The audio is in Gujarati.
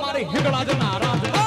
મારી હિંગળા જના રાજ.